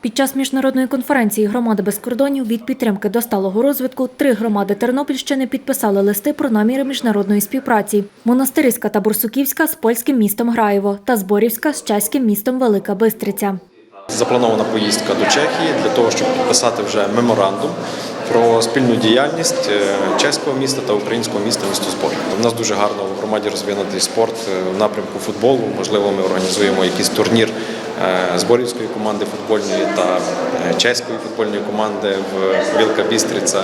Під час міжнародної конференції Громади без кордонів від підтримки до сталого розвитку три громади Тернопільщини підписали листи про наміри міжнародної співпраці: Монастириська та Бурсуківська з польським містом Граєво та Зборівська з чеським містом Велика Бистриця. Запланована поїздка до Чехії для того, щоб підписати вже меморандум про спільну діяльність е, чеського міста та українського міста місто Збор. У нас дуже гарно в громаді розвинутий спорт е, в напрямку футболу. Можливо, ми організуємо якийсь турнір зборівської команди футбольної та е, чеської футбольної команди в Вілка Бістриця.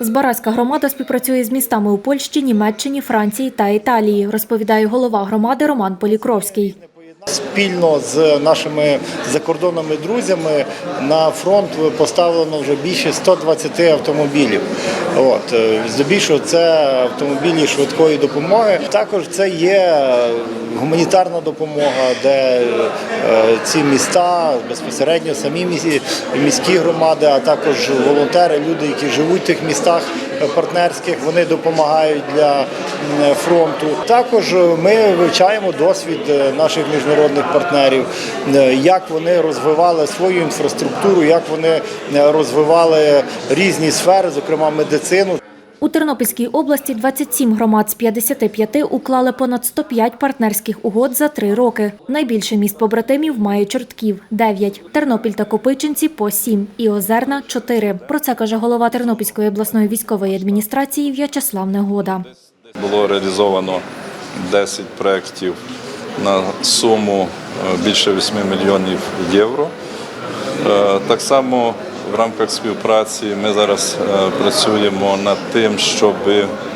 Збаразька громада співпрацює з містами у Польщі, Німеччині, Франції та Італії, розповідає голова громади Роман Полікровський. Спільно з нашими закордонними друзями на фронт поставлено вже більше 120 автомобілів. От е, здебільшого це автомобілі швидкої допомоги. Також це є гуманітарна допомога, де е, ці міста безпосередньо самі міські громади, а також волонтери, люди, які живуть в тих містах партнерських, вони допомагають для фронту. Також е, ми вивчаємо досвід е, наших міжнародних партнерів, е, як вони розвивали свою інфраструктуру, як вони розвивали різні сфери, зокрема медицину. У Тернопільській області 27 громад з 55 уклали понад 105 партнерських угод за три роки. Найбільше міст побратимів має Чортків – 9, Тернопіль та Копичинці – по 7 і Озерна – 4. Про це каже голова Тернопільської обласної військової адміністрації В'ячеслав Негода. Було реалізовано 10 проєктів на суму е, більше 8 мільйонів євро. Е, Так само в рамках співпраці ми зараз е, працюємо над тим, щоб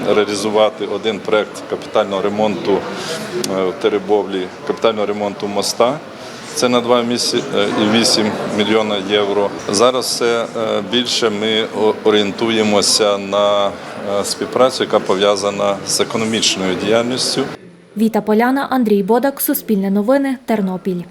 реалізувати один проєкт капітального ремонту е, Теребовлі, капітального ремонту моста. Це на 2,8 мільйона євро. Зараз все е, більше ми орієнтуємося на е, співпрацю, яка пов'язана з економічною діяльністю. Віта Поляна, Андрій Бодак, Суспільне новини, Тернопіль.